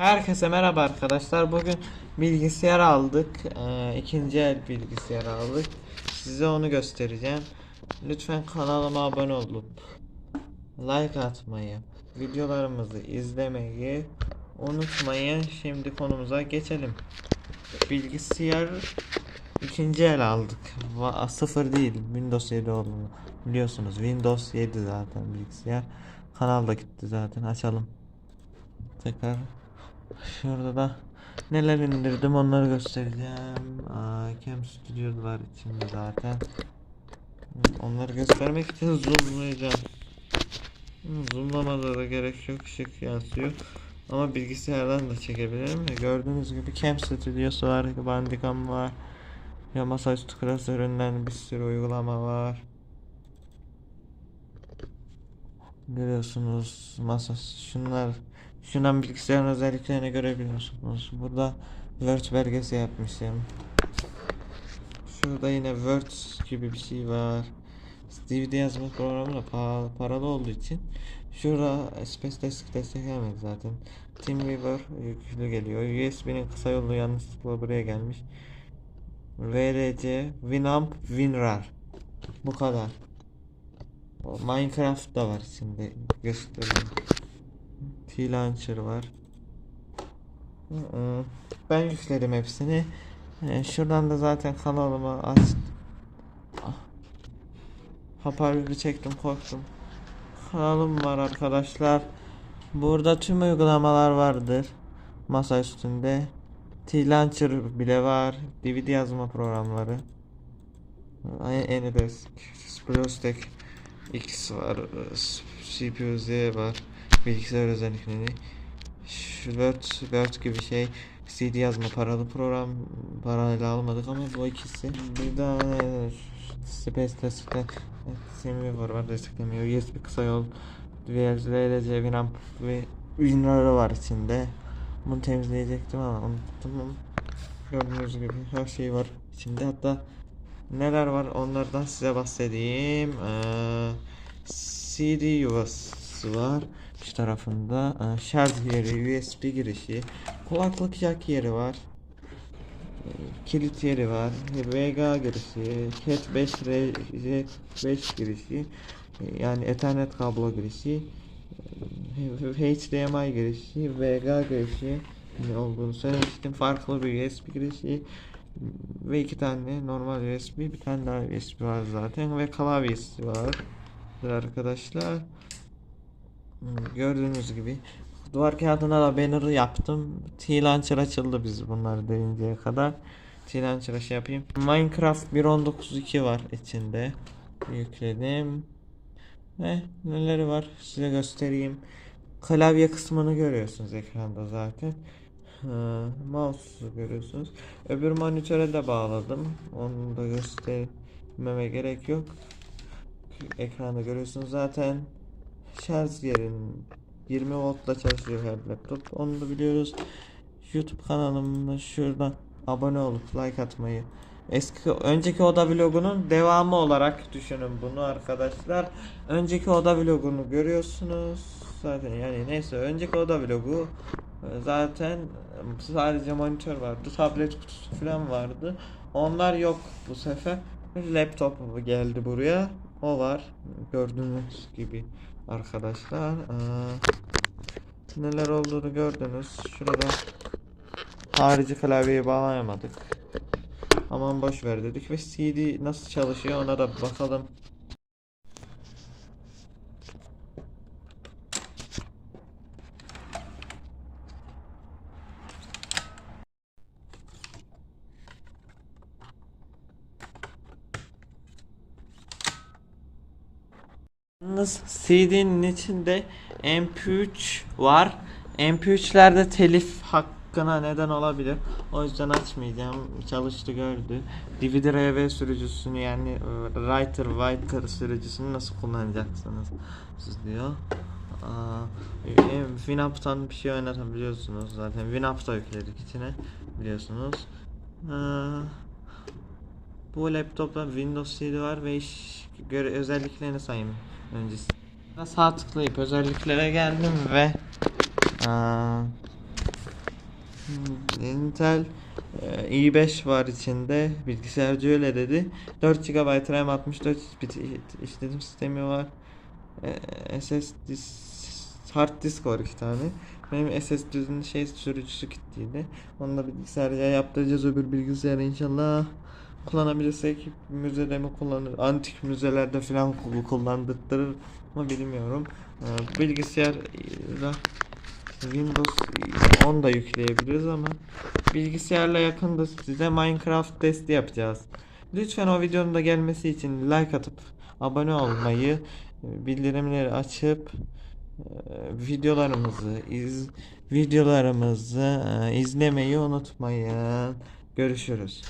Herkese merhaba arkadaşlar. Bugün bilgisayar aldık. Ee, ikinci el bilgisayar aldık. Size onu göstereceğim. Lütfen kanalıma abone olup like atmayı, videolarımızı izlemeyi unutmayın. Şimdi konumuza geçelim. Bilgisayar ikinci el aldık. Va- sıfır değil. Windows 7 olduğunu biliyorsunuz. Windows 7 zaten bilgisayar. Kanal da gitti zaten. Açalım. Tekrar Şurada da neler indirdim onları göstereceğim. Aa, Cam Studio var içinde zaten. Onları göstermek için zoomlayacağım. Zoomlamada da gerek yok ışık yansıyor. Ama bilgisayardan da çekebilirim. Gördüğünüz gibi Cam Studio'su var, Bandicam var. Ya masaüstü klasöründen bir sürü uygulama var. Görüyorsunuz masa şunlar şundan bilgisayarın özelliklerini görebiliyorsunuz. Burada Word belgesi yapmışım. Şurada yine Word gibi bir şey var. DVD yazma programı da pahalı, paralı olduğu için şurada Space Disk desteklemedi zaten. TeamViewer yüklü geliyor. USB'nin kısa yolu yanlışlıkla buraya gelmiş. VRC, Winamp, WinRAR. Bu kadar. Minecraft da var içinde göstereyim. T-Launcher var. Ben yükledim hepsini. Ee, şuradan da zaten kanalıma aç. Ah. Hoparlörü çektim korktum. Kanalım var arkadaşlar. Burada tüm uygulamalar vardır. Masa üstünde. T-Launcher bile var. DVD yazma programları. AnyDesk, BlueStack X var, CPU Z var, bilgisayar özellikleri, Word, Word gibi şey, CD yazma paralı program parayla almadık ama bu ikisi. Bir de Space Test'te Semivar var desteklemiyor. USB kısa yol, VLC, Winamp ve WinRAR var içinde. Bunu temizleyecektim ama unuttum. Gördüğünüz gibi her şey var içinde hatta Neler var onlardan size bahsedeyim. Ee, CD yuvası var. Şu tarafında şarj yeri, USB girişi, kulaklık jack yeri var. Ee, kilit yeri var. VGA girişi, Cat 5 RJ5 girişi, ee, yani Ethernet kablo girişi, HDMI girişi, VGA girişi ne olduğunu söylemiştim. Farklı bir USB girişi, ve iki tane normal USB bir tane daha USB var zaten ve klavyesi var arkadaşlar gördüğünüz gibi. Duvar kağıdına da banner yaptım. T-Launcher açıldı biz bunları deyinceye kadar. T-Launcher'a şey yapayım. Minecraft 1.19.2 var içinde. Yükledim. Ve neleri var? Size göstereyim. Klavye kısmını görüyorsunuz ekranda zaten. Ha, mouse görüyorsunuz. Öbür monitöre de bağladım. Onu da göstermeme gerek yok. Ekranda görüyorsunuz zaten. Şarj yerin 20 voltla çalışıyor her laptop. Onu da biliyoruz. YouTube kanalımda şurada abone olup like atmayı Eski önceki oda vlogunun devamı olarak düşünün bunu arkadaşlar. Önceki oda vlogunu görüyorsunuz. Zaten yani neyse önceki oda vlogu e, zaten sadece monitör vardı. Tablet kutusu falan vardı. Onlar yok bu sefer. Laptop geldi buraya. O var. Gördüğünüz gibi arkadaşlar. Ee, neler olduğunu gördünüz. Şurada harici klavyeyi bağlayamadık. Aman boş ver dedik ve CD nasıl çalışıyor ona da bakalım. Yalnız CD'nin içinde MP3 var. MP3'lerde telif hakkına neden olabilir. O yüzden açmayacağım. Çalıştı gördü. DVD-RV sürücüsünü yani e, Writer Writer sürücüsünü nasıl kullanacaksınız siz diyor. Aa, e, Winamp'tan bir şey oynatabiliyorsunuz zaten. Winamp'ta yükledik içine biliyorsunuz. Aa, bu laptopta Windows 7 var ve iş özelliklerini sayayım öncesi. Sağ tıklayıp özelliklere geldim ve aa, Intel e, i5 var içinde. Bilgisayarcı öyle dedi. 4 GB RAM 64 bit işletim sistemi var. E, SSD hard disk var iki tane. Benim SSD'nin şey sürücüsü gittiydi. Onu da bilgisayarya yaptıracağız öbür bilgisayarı inşallah kullanabilirsek müzede mi kullanır antik müzelerde falan kul- kullandırtırır mı bilmiyorum. Ee, bilgisayar Windows 10 da yükleyebiliriz ama bilgisayarla yakında size Minecraft testi yapacağız. Lütfen o videonun da gelmesi için like atıp abone olmayı, bildirimleri açıp e, videolarımızı iz videolarımızı e, izlemeyi unutmayın. Görüşürüz.